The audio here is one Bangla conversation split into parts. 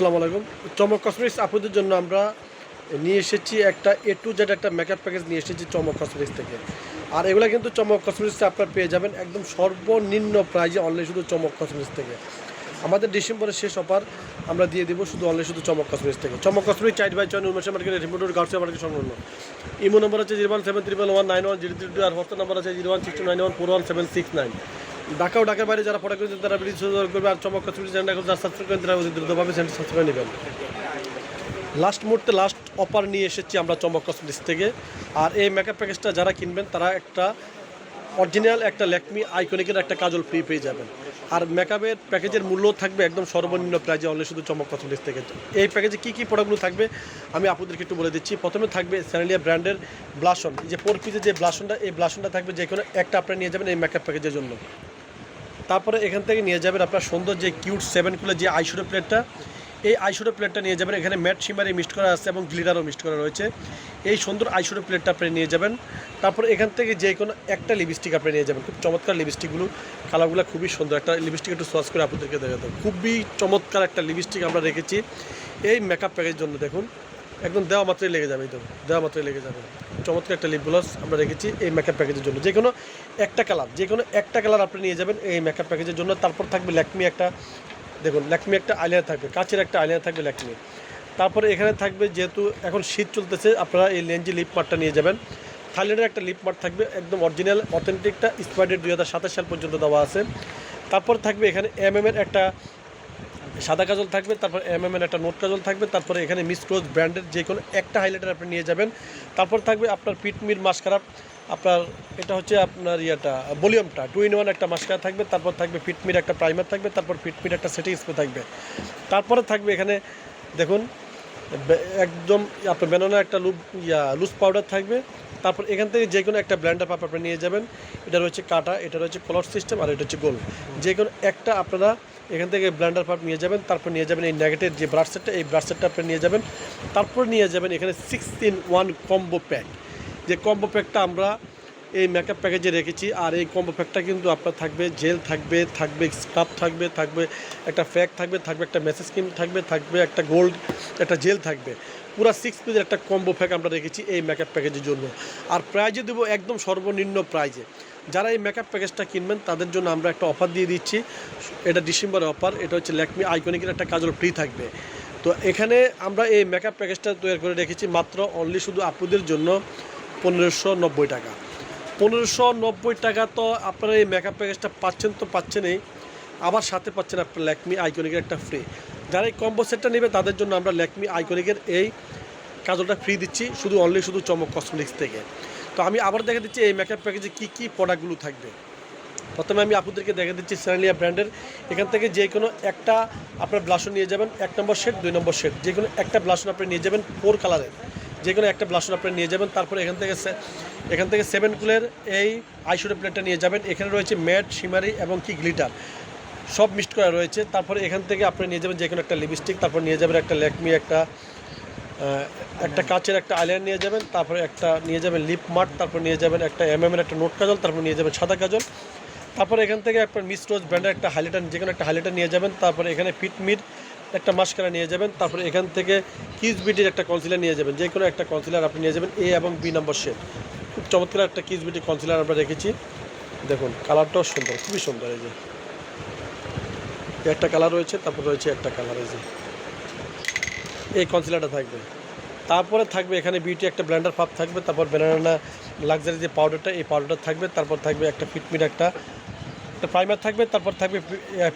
আসসালামু আলাইকুম। চমক কসমেটিক্স আপনাদের জন্য আমরা নিয়ে এসেছি একটা এ টু জেড একটা মেকআপ প্যাকেজ নিয়ে এসেছি চমক কসমেটিক্স থেকে। আর এগুলো কিন্তু চমক কসমেটিক্সে আপনার পেয়ে যাবেন একদম সর্বনিম্ন প্রাইজে অনলাইন শুধু চমক কসমেটিক্স থেকে। আমাদের ডিসেম্বরের শেষ অফার আমরা দিয়ে দিব শুধু অনলাইন শুধু চমক কসমেটিক্স থেকে। চমক কসমেটিক্স চাইড বাই চয়ন উন্মেষ মার্কেট রিমোটর গার্সিয়া মার্কেট সংলগ্ন ইমো নম্বর আছে zero one seven triple one nine one zero three two আর হোয়াটসঅ্যাপ নম্বর আছে zero one six two nine one four one seven six nine Dhaka ও ঢাকার বাইরে যারা পড়া করেছেন, তারা ভিডিও করবে আর চমক তারা দ্রুতভাবে চ্যানেল নেবেন। লাস্ট মুহূর্তে লাস্ট অফার নিয়ে এসেছি আমরা চমক কসমেটিক্স থেকে। আর এই মেকআপ প্যাকেজটা যারা কিনবেন, তারা একটা অরিজিনাল একটা ল্যাকমি আইকনিকের একটা কাজল ফ্রি পেয়ে যাবেন। আর মেকআপের প্যাকেজের মূল্য থাকবে একদম সর্বনিম্ন প্রাইজে অনলি শুধু চমক কসমেটিক্স থেকে। এই প্যাকেজে কী কী প্রোডাক্টগুলো থাকবে, আমি আপনাদেরকে একটু বলে দিচ্ছি। প্রথমে থাকবে স্যানেলিয়া ব্র্যান্ডের ব্লাশন যে ফোর পিসের যে ব্লাশনটা এই ব্লাশনটা থাকবে যে কোনো একটা আপনারা নিয়ে যাবেন এই মেকআপ প্যাকেজের জন্য। তারপরে এখান থেকে নিয়ে যাবেন আপনার সুন্দর যে কিউট সেভেন কুলের যে আইশুডো প্লেটটা। এই আইশুডো প্লেটটা নিয়ে যাবেন। এখানে ম্যাট শিমারি মিক্সড করা আছে এবং গ্লিটারও মিক্সড করা রয়েছে। এই সুন্দর আইশুডো প্লেটটা আপনি নিয়ে যাবেন। তারপর এখান থেকে যে কোনো একটা লিপস্টিক আপনি নিয়ে যাবেন। খুব চমৎকার লিপস্টিকগুলো, কালারগুলো খুবই সুন্দর। একটা লিপস্টিক একটু সস করে আপনাদেরকে দেখাতে খুবই চমৎকার একটা লিপস্টিক আমরা রেখেছি। এই মেকআপ প্যাকের জন্য দেখুন। একদম দেওয়া মাত্রই লেগে যাবে তো, দেওয়া মাত্রই লেগে যাবে। চমৎকার একটা লিপ গ্লস আমরা রেখেছি এই মেকআপ প্যাকেজের জন্য। যে কোনো একটা কালার যে কোনো একটা কালার আপনি নিয়ে যাবেন এই মেকআপ প্যাকেজের জন্য। তারপর থাকবে ল্যাকমি একটা, দেখুন ল্যাকমি একটা আইলাইনার থাকবে, কাচের একটা আইলাইনার থাকবে ল্যাকমি তারপরে এখানে থাকবে যেহেতু এখন শীত চলতেছে, আপনারা এই লেঞ্জি লিপ মার্টটা নিয়ে যাবেন। থাইল্যান্ডের একটা লিপ মার্ট থাকবে, একদম অরিজিনাল অথেন্টিকটা স্পাইডের দুই হাজার সাতাশ সাল পর্যন্ত দেওয়া আছে। তারপর থাকবে এখানে এম এর একটা সাদা কাজল থাকবে, তারপর এম এম এর একটা নোট কাজল থাকবে, তারপরে এখানে মিস ক্লোজ ব্র্যান্ডের যে কোনো একটা হাইলাইটার আপনি নিয়ে যাবেন। তারপর থাকবে আপনার পিটমির মাস্কারা আপনার এটা হচ্ছে আপনার ইয়েটা ভলিউমটা টু ইন ওয়ান একটা মাস্কারা থাকবে, তারপর থাকবে ফিটমির একটা প্রাইমার থাকবে, তারপর ফিটমির একটা সেটিং স্প্রে থাকবে। তারপরে থাকবে এখানে, দেখুন একদম আপনার বেনানা একটা লুপ ইয়া লুজ পাউডার থাকবে তারপর এখান থেকে যে কোনো একটা ব্ল্যান্ডার পাপ আপনি নিয়ে যাবেন। এটা রয়েছে কাটা, এটা রয়েছে কলার সিস্টেম আর এটা হচ্ছে গোল যে কোনো একটা আপনারা এখান থেকে ব্ল্যান্ডার পাপ নিয়ে যাবেন, তারপর নিয়ে যাবেন এই নেগেটিভ যে ব্রাশ সেটটা এই ব্রাশ সেটটা আপনি নিয়ে যাবেন। তারপর নিয়ে যাবেন এখানে six in one combo pack যে কম্বো প্যাকটা আমরা এই মেকআপ প্যাকেজে রেখেছি আর এই কম্বো প্যাকটা কিন্তু আপনার থাকবে জেল থাকবে থাকবে স্কার্ফ থাকবে থাকবে একটা ফ্যাক থাকবে থাকবে একটা মেসেজ ক্রিম থাকবে থাকবে একটা গোল্ড একটা জেল থাকবে। পুরো সিক্স পিসের একটা কম্বো প্যাক আমরা রেখেছি এই মেকআপ প্যাকেজের জন্য। আর প্রাইজে দেবো একদম সর্বনিম্ন প্রাইজে যারা এই মেকআপ প্যাকেজটা কিনবেন, তাদের জন্য আমরা একটা অফার দিয়ে দিচ্ছি। এটা ডিসেম্বরের অফার এটা হচ্ছে ল্যাকমি আইকনিকের একটা কাজল ফ্রি থাকবে। তো এখানে আমরা এই মেকআপ প্যাকেজটা তৈরি করে রেখেছি মাত্র অনলি শুধু আপুদের জন্য পনেরোশো নব্বই টাকা। পনেরোশো নব্বই টাকা তো আপনারা এই মেকআপ প্যাকেজটা পাচ্ছেন তো পাচ্ছেনই। আবার সাথে পাচ্ছেন আপনার ল্যাকমি আইকনিকের একটা ফ্রি যারা এই কম্বো সেটটা নেবে, তাদের জন্য আমরা ল্যাকমি আইকনিকের এই কাজলটা ফ্রি দিচ্ছি, শুধু অনলি শুধু চমক কসমেটিক্স থেকে। তো আমি আবার দেখে দিচ্ছি এই মেকআপ প্যাকেজে কী কী প্রোডাক্টগুলো থাকবে। প্রথমে আমি আপনাদেরকে দেখে দিচ্ছি স্যানিলিয়া ব্র্যান্ডের এখান থেকে যে কোনো একটা আপনার ব্লাশন নিয়ে যাবেন, এক নম্বর শেড দুই নম্বর শেড যে কোনো একটা ব্লাশন আপনি নিয়ে যাবেন ফোর কালারের যে কোনো একটা ব্লাশন আপনি নিয়ে যাবেন, তারপরে এখান থেকে এখান থেকে সেভেন কুলের এই আইশুডো প্লেটটা নিয়ে যাবেন। এখানে রয়েছে ম্যাট শিমারি এবং কি গ্লিটার সব মিক্সড করা রয়েছে। তারপরে এখান থেকে আপনি নিয়ে যাবেন যে কোনো একটা লিপস্টিক, তারপর নিয়ে যাবেন একটা ল্যাকমি, একটা একটা কাচের একটা আইলাইনার নিয়ে যাবেন, তারপরে একটা নিয়ে যাবেন লিপ মার্ট, তারপর নিয়ে যাবেন একটা এম এর একটা নোট কাজল, তারপর নিয়ে যাবেন সাদা কাজল। তারপর এখান থেকে আপনার মিস রোজ ব্র্যান্ডের একটা হাইলাইটার যে কোনো একটা হাইলাইটার নিয়ে যাবেন, তারপরে এখানে ফিটমির একটা মাস্কারা নিয়ে যাবেন, তারপরে এখান থেকে কিস বিটির একটা কনসিলার নিয়ে যাবেন যে কোনো একটা কনসিলার আপনি নিয়ে যাবেন এ এবং বি নম্বর শেড খুব চমৎকার একটা কিস বিটি কনসিলার আমরা রেখেছি। দেখুন কালারটাও সুন্দর, খুবই সুন্দর এই যে। একটা কালার রয়েছে, তারপর রয়েছে একটা কালার যে। এই কনসিলারটা থাকবে। তারপরে থাকবে এখানে বিউটি একটা ব্ল্যান্ডার পাপ থাকবে, তারপর ব্যানানা লাক্সারি যে পাউডারটা এই পাউডারটা থাকবে, তারপর থাকবে একটা ফিটমিট একটা একটা প্রাইমার থাকবে, তারপর থাকবে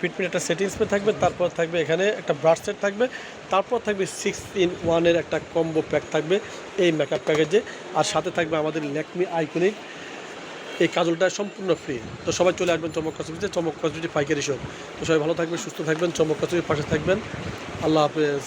ফিটমিট একটা সেটিং স্প্রে থাকবে, তারপর থাকবে এখানে একটা ব্রাশ সেট থাকবে, তারপর থাকবে সিক্স ইন ওয়ানের একটা কম্বো প্যাক থাকবে, এই মেকআপ প্যাকেজে আর সাথে থাকবে আমাদের ল্যাকমি আইকনিক এই কাজলটা সম্পূর্ণ ফ্রি তো সবাই চলে আসবেন চমক কসমেটিতে চমক কসমেটিক পাইকারি শপ তো সবাই ভালো থাকবেন, সুস্থ থাকবেন চমক কসমেটির পাশে থাকবেন। আল্লাহ হাফেজ।